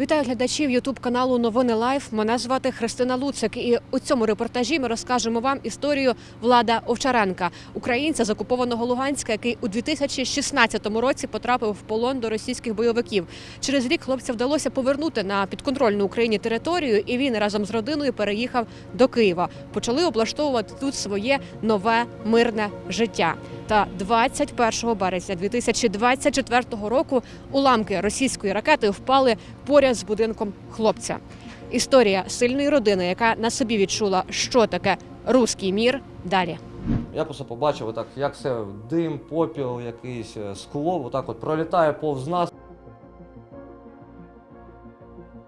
Вітаю глядачів Ютуб каналу Новини Лайф. Мене звати Христина Луцик. І у цьому репортажі ми розкажемо вам історію Влада Овчаренка, українця з окупованого Луганська, який у 2016 році потрапив в полон до російських бойовиків. Через рік хлопця вдалося повернути на підконтрольну Україні територію, і він разом з родиною переїхав до Києва. Почали облаштовувати тут своє нове мирне життя. Та 21 березня 2024 року уламки російської ракети впали поряд з будинком хлопця. Історія сильної родини, яка на собі відчула, що таке руський мір. Далі. Я просто побачив, отак, як все дим, попіл, якийсь е, скло, отак от пролітає повз нас.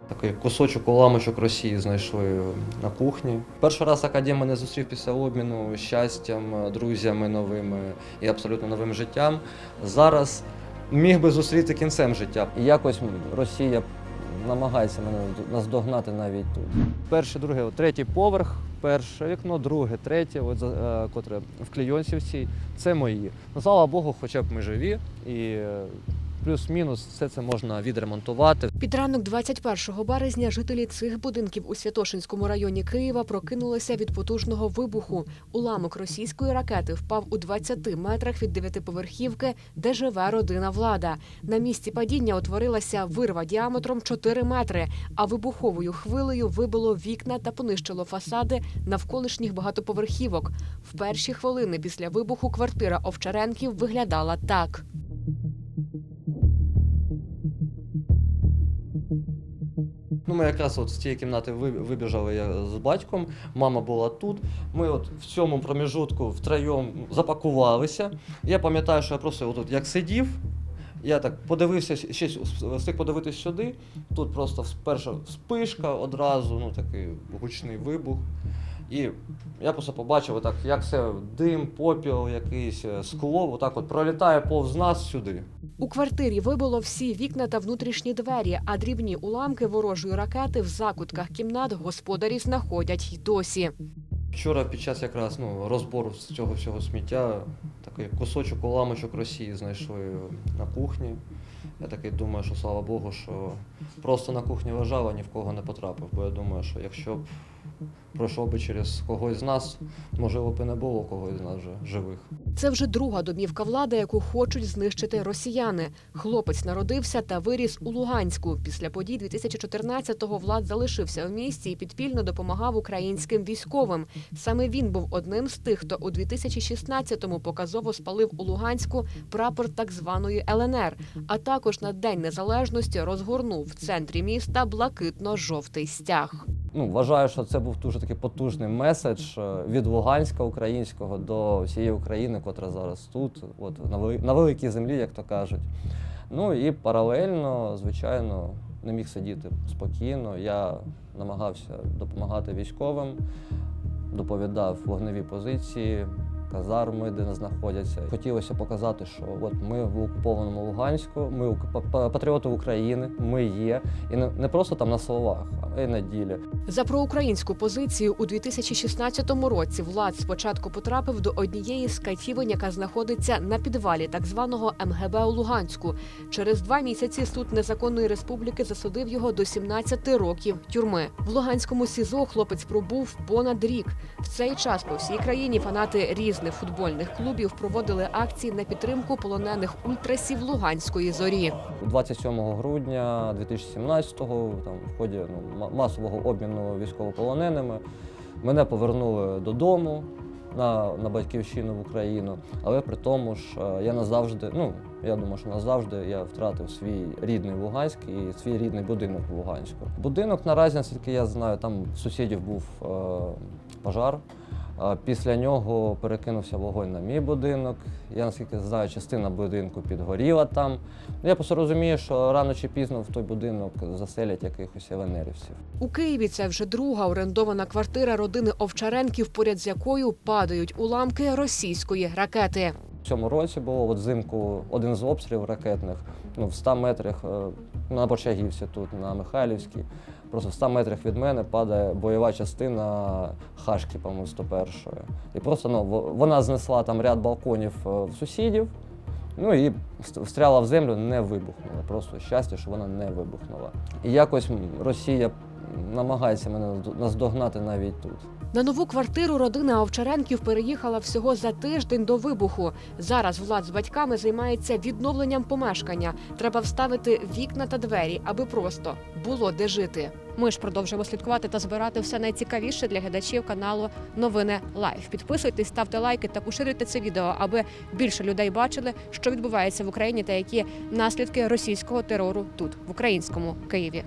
Такий кусочок уламочок Росії знайшли на кухні. Перший раз академ мене зустрів після обміну щастям, друзями новими і абсолютно новим життям. Зараз міг би зустріти кінцем життя. І якось Росія намагається мене наздогнати навіть тут. Перший, другий, от третій поверх, перше вікно, друге, третє, от, за- е, котре в Клейонсівці, це мої. Ну, слава Богу, хоча б ми живі, і е, плюс-мінус все це можна відремонтувати. Під ранок 21 березня жителі цих будинків у Святошинському районі Києва прокинулися від потужного вибуху. Уламок російської ракети впав у 20 метрах від дев'ятиповерхівки, де живе родина влада. На місці падіння утворилася вирва діаметром 4 метри, а вибуховою хвилею вибило вікна та понищило фасади навколишніх багатоповерхівок. В перші хвилини після вибуху квартира Овчаренків виглядала так. Ну, ми якраз от з цієї кімнати вибіжали я з батьком, мама була тут. Ми от в цьому проміжутку втроєм запакувалися. Я пам'ятаю, що я просто отут як сидів, я так подивився, ще встиг подивитись сюди. Тут просто перша вспишка одразу, ну такий гучний вибух. І я просто побачив, отак, як все дим, попіл, якийсь е, скло, отак от пролітає повз нас сюди. У квартирі вибило всі вікна та внутрішні двері, а дрібні уламки ворожої ракети в закутках кімнат господарі знаходять й досі. Вчора під час якраз ну, розбору з цього всього сміття такий кусочок уламочок Росії знайшли на кухні. Я такий думаю, що слава Богу, що просто на кухні лежав, а ні в кого не потрапив. Бо я думаю, що якщо б пройшов би через когось з нас, можливо б і не було когось з нас вже живих. Це вже друга домівка влади, яку хочуть знищити росіяни. Хлопець народився та виріс у Луганську. Після подій 2014-го влад залишився в місті і підпільно допомагав українським військовим. Саме він був одним з тих, хто у 2016-му показово спалив у Луганську прапор так званої ЛНР, а також на День Незалежності розгорнув в центрі міста блакитно-жовтий стяг. Ну, вважаю, що це був дуже такий потужний меседж е, від Луганська українського до всієї України, котра зараз тут, от на, вели- на великій землі, як то кажуть. Ну і паралельно, звичайно, не міг сидіти спокійно. Я намагався допомагати військовим, доповідав вогневі позиції, казарми, де вони знаходяться. Хотілося показати, що от ми в окупованому Луганську, ми патріоти України, ми є. І не, просто там на словах, а й на ділі. За проукраїнську позицію у 2016 році влад спочатку потрапив до однієї з катівень, яка знаходиться на підвалі так званого МГБ у Луганську. Через два місяці суд незаконної республіки засудив його до 17 років тюрми. В Луганському СІЗО хлопець пробув понад рік. В цей час по всій країні фанати різних футбольних клубів проводили акції на підтримку полонених ультрасів Луганської зорі. 27 грудня 2017-го, там, в ході ну, масового обміну військовополоненими, мене повернули додому на, на батьківщину в Україну, але при тому ж е, я назавжди, ну я думаю, що назавжди я втратив свій рідний Луганськ і свій рідний будинок в Луганську. Будинок наразі, наскільки я знаю, там сусідів був е, пожар. Після нього перекинувся вогонь на мій будинок. Я наскільки знаю, частина будинку підгоріла там. Я просто розумію, що рано чи пізно в той будинок заселять якихось ЛНРівців. У Києві це вже друга орендована квартира родини Овчаренків, поряд з якою падають уламки російської ракети. Цьому році було от взимку один з обстрілів ракетних ну, в 100 метрах е, на Борчагівці тут, на Михайлівській. Просто в 100 метрах від мене падає бойова частина Хашки, по-моєму, 101-ї. І просто ну, вона знесла там ряд балконів е, в сусідів. Ну і встряла в землю, не вибухнула. Просто щастя, що вона не вибухнула. І якось Росія намагається мене наздо- наздогнати навіть тут. На нову квартиру родина Овчаренків переїхала всього за тиждень до вибуху. Зараз влад з батьками займається відновленням помешкання. Треба вставити вікна та двері, аби просто було де жити. Ми ж продовжуємо слідкувати та збирати все найцікавіше для глядачів каналу Новини Лайф. Підписуйтесь, ставте лайки та поширюйте це відео, аби більше людей бачили, що відбувається в Україні та які наслідки російського терору тут, в українському Києві.